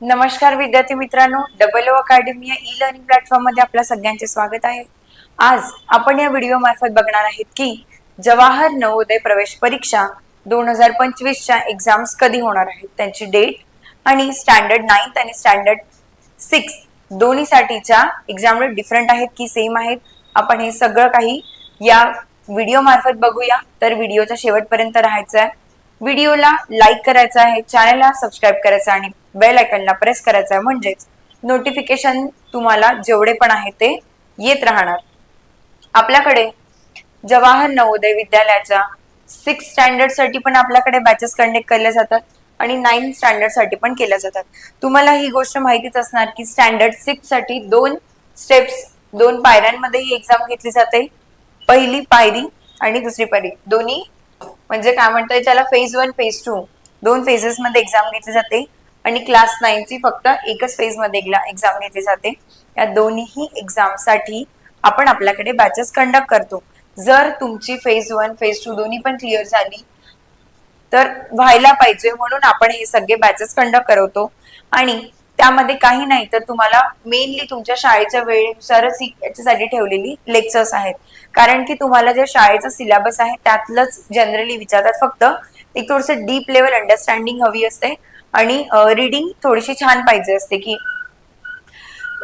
नमस्कार विद्यार्थी मित्रांनो डबल ओ अकॅडमी या ई लर्निंग प्लॅटफॉर्ममध्ये आपल्या सगळ्यांचे स्वागत आहे. आज आपण या व्हिडिओ मार्फत बघणार आहेत की जवाहर नवोदय प्रवेश परीक्षा दोन हजार पंचवीसच्या एक्झाम्स कधी होणार आहेत त्यांची डेट आणि स्टँडर्ड नाईन्थ आणि स्टँडर्ड सिक्स दोन्हीसाठीच्या एक्झाम डिफरंट आहेत की सेम आहेत आपण हे सगळं काही या व्हिडिओ मार्फत बघूया. तर व्हिडिओच्या शेवटपर्यंत राहायचं आहे व्हिडिओला लाईक करायचा आहे चॅनलला सबस्क्राईब करायचं आणि बेल आयकनला प्रेस करायचं आहे म्हणजेच नोटिफिकेशन तुम्हाला जेवढे पण आहे ते येत राहणार. आपल्याकडे जवाहर नवोदय विद्यालयाच्या सिक्स स्टँडर्डसाठी पण आपल्याकडे बॅचेस कंडक्ट केल्या जातात आणि नाईन स्टँडर्डसाठी पण केल्या जातात. तुम्हाला ही गोष्ट माहितीच असणार की स्टँडर्ड सिक्ससाठी दोन स्टेप्स दोन पायऱ्यांमध्ये ही एक्झाम घेतली जाते. पहिली पायरी आणि दुसरी पायरी. दोन्ही म्हणजे काय म्हणतात त्याला फेज वन फेज टू दोन फेजेस मध्ये एक्झाम घेतली जाते. आणि क्लास ची फक्त एकच फेजमध्ये एक्झाम घेतली जाते. या दोन्ही एक्झामसाठी आपण आपल्याकडे बॅचेस कंडक्ट करतो. जर तुमची फेज वन फेज टू दोन्ही पण क्लिअर झाली तर व्हायला पाहिजे म्हणून आपण हे सगळे बॅचेस कंडक्ट करवतो आणि त्यामध्ये काही नाही तर तुम्हाला मेनली तुमच्या शाळेच्या वेळेनुसारच ही याच्यासाठी ठेवलेली लेक्चर्स आहेत. कारण की तुम्हाला जे शाळेचा सिलेबस आहे त्यातलंच जनरली विचारतात फक्त. एक थोडस डीप लेवल अंडरस्टँडिंग हवी असते. आणि रिडिंग थोडीशी छान पाहिजे असते की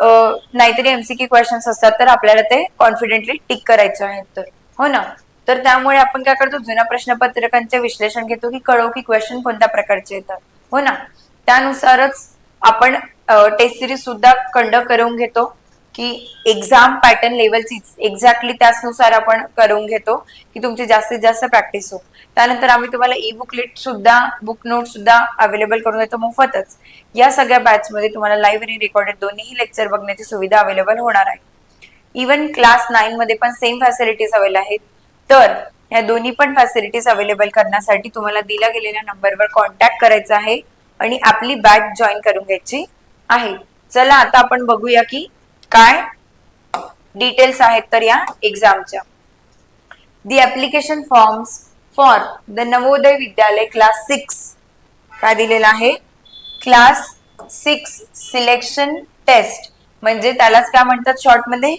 नाहीतरी एमसीक्यू क्वेश्चन्स असतात तर आपल्याला ते कॉन्फिडेंटली टिक करायचे आहेत. तर हो ना? तर त्यामुळे आपण काय करतो जुन्या प्रश्नपत्रकांचे विश्लेषण घेतो की कळव की क्वेश्चन कोणत्या प्रकारचे येतात. हो ना? त्यानुसारच आपण टेस्ट सिरीज सुद्धा कंडक्ट करून घेतो. की एक्झाम पॅटर्न लेवलचीच एक्झॅक्टली त्याचनुसार आपण करून घेतो की तुमची जास्तीत जास्त प्रॅक्टिस हो त्यानंतर आम्ही तुम्हाला ई बुकलेट सुद्धा बुक नोट सुद्धा अवेलेबल करून देतो मोफतच. या सगळ्या बॅचमध्ये तुम्हाला लाईव्ह आणि रेकॉर्डेड दोन्ही लेक्चर बघण्याची सुविधा अवेलेबल होणार आहे. इवन क्लास नाईन मध्ये पण सेम फॅसिलिटीज अवेलेबल आहेत. तर या दोन्ही पण फॅसिलिटीज अवेलेबल करण्यासाठी तुम्हाला दिल्या गेलेल्या नंबरवर कॉन्टॅक्ट करायचा आहे आणि आपली बॅच जॉईन करून घ्यायची आहे. चला आता आपण बघूया की काय? डिटेल्स आहेत तर या एक्झामच्या the application forms for the Navodaya Vidyalaya class six काय दिलेलं आहे? क्लास सिक्स सिलेक्शन टेस्ट म्हणजे त्यालाच काय म्हणतात शॉर्टमध्ये?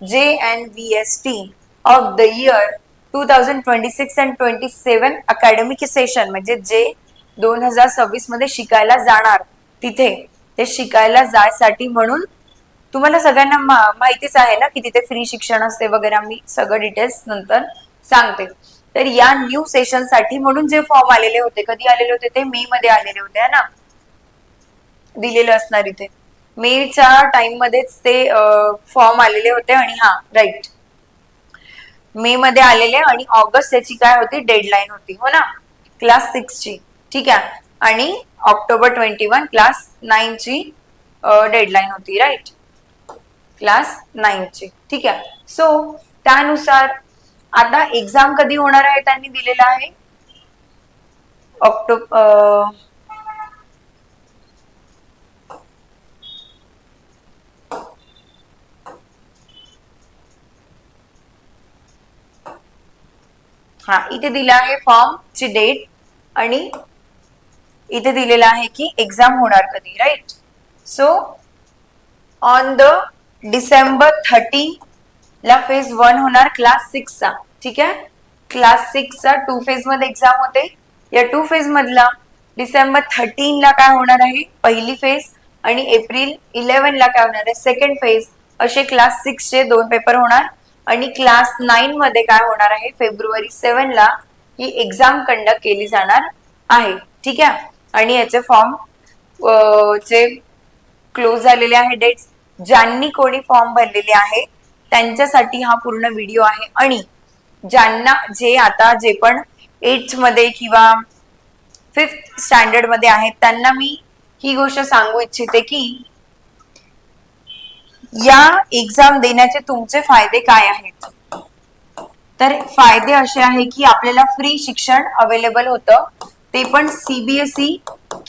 J N V S T of the year two thousand twenty six and twenty seven academic session म्हणजे जे दोन हजार सव्वीसमध्ये शिकायला जाणार तिथे. ते शिकायला जायसाठी म्हणून तुम्हाला सगळ्यांना माहितीच आहे ना की तिथे फ्री शिक्षण असते वगैरे. आम्ही सगळं डिटेल्स नंतर सांगते. तर या न्यू सेशनसाठी म्हणून जे फॉर्म आलेले होते कधी आलेले होते ते मे मध्ये आलेले होते ना? दिलेलं असणार इथे. मेच्या टाइम मध्येच ते फॉर्म आलेले होते आणि हा राईट मे मध्ये आलेले आणि ऑगस्ट त्याची काय होती? डेडलाईन होती. हो ना? क्लास सिक्स ची. ठीक आहे? आणि October twenty one class nine ची डेडलाईन होती. राईट क्लास नाईनचे. ठीक आहे. सो त्यानुसार आता एक्झाम कधी होणार आहे त्यांनी दिलेला आहे? ऑक्टो हा इथे दिलं आहे फॉर्म ची डेट आणि इथे दिलेलं आहे की एक्झाम होणार कधी right so on the December thirty ला फेज वन होणार क्लास सिक्सचा ठीक आहे? क्लास सिक्सचा टू फेजमध्ये एक्झाम होते. या टू फेज मधला डिसेंबर थर्टीन ला काय होणार आहे? पहिली फेज आणि एप्रिल इलेव्हन ला काय होणार आहे? सेकंड फेज असे क्लास सिक्सचे दोन पेपर होणार. आणि क्लास नाईन मध्ये काय होणार आहे? फेब्रुवारी सेवन ला ही एक्झाम कंडक्ट केली जाणार आहे. ठीक आहे? आणि याचे फॉर्म चे क्लोज झालेले आहे डेट्स ज्यांनी कोणी फॉर्म भरलेले आहे त्यांच्यासाठी हा पूर्ण व्हिडिओ आहे. आणि ज्यांना जे आता जे पण एटमध्ये किंवा फिफ्थ स्टँडर्डमध्ये आहेत त्यांना मी ही गोष्ट सांगू इच्छिते की या एक्झाम देण्याचे तुमचे फायदे काय आहेत? तर फायदे असे आहे की आपल्याला फ्री शिक्षण अवेलेबल होतं. ते पण सीबीएसई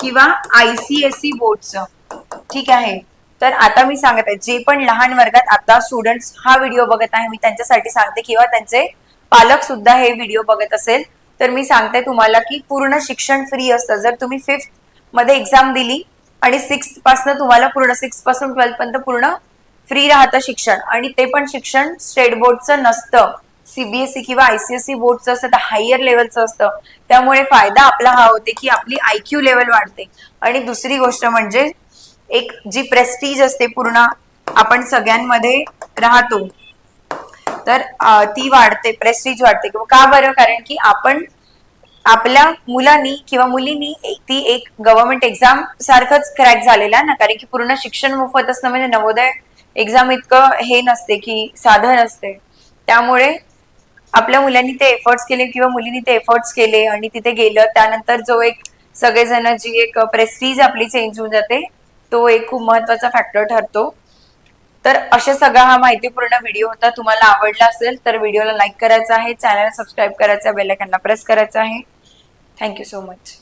किंवा आयसीएसई बोर्डचं ठीक आहे? तर आता मी सांगत आहे जे पण लहान वर्गात आता स्टुडंट्स हा व्हिडिओ बघत आहे मी त्यांच्यासाठी सांगते किंवा त्यांचे पालक सुद्धा हे व्हिडिओ बघत असेल तर मी सांगते तुम्हाला की पूर्ण शिक्षण फ्री असतं. जर तुम्ही फिफ्थमध्ये एक्झाम दिली आणि सिक्सपासून तुम्हाला पूर्ण सिक्सपासून ट्वेल्थ पर्यंत पूर्ण फ्री राहतं शिक्षण. आणि ते पण शिक्षण स्टेट बोर्डचं नसतं. सीबीएसई किंवा आयसीएसई बोर्डचं असतं तर हायर लेवलचं असतं. त्यामुळे फायदा आपला हा होते की आपली आयक्यू लेवल वाढते. आणि दुसरी गोष्ट म्हणजे एक जी प्रेस्टीज असते पूर्ण आपण सगळ्यांमध्ये राहतो. तर ती वाढते प्रेस्टीज वाढते. किंवा का बरं? कारण की आपण आपल्या मुलांनी किंवा मुलींनी ती एक गव्हर्नमेंट एक्झाम सारखंच क्रॅक झालेला ना? कारण की पूर्ण शिक्षण मोफत असणं म्हणजे नवोदय एक्झाम इतकं हे नसते की साधन असते त्यामुळे आपल्या मुलांनी ते एफर्ट्स केले किंवा मुलींनी ते एफर्ट्स केले आणि तिथे गेलं. त्यानंतर जो एक सगळेजण जी एक प्रेस्टीज आपली चेंज होऊन जाते तो एक खूप महत्त्वाचा फॅक्टर ठरतो. तर अशा सगळा हा माहितीपूर्ण व्हिडिओ होता. तुम्हाला आवडला असेल तर व्हिडिओला लाईक करायचा आहे. चॅनल सबस्क्राईब करायचा बेलायकनला प्रेस करायचा आहे. Thank you so much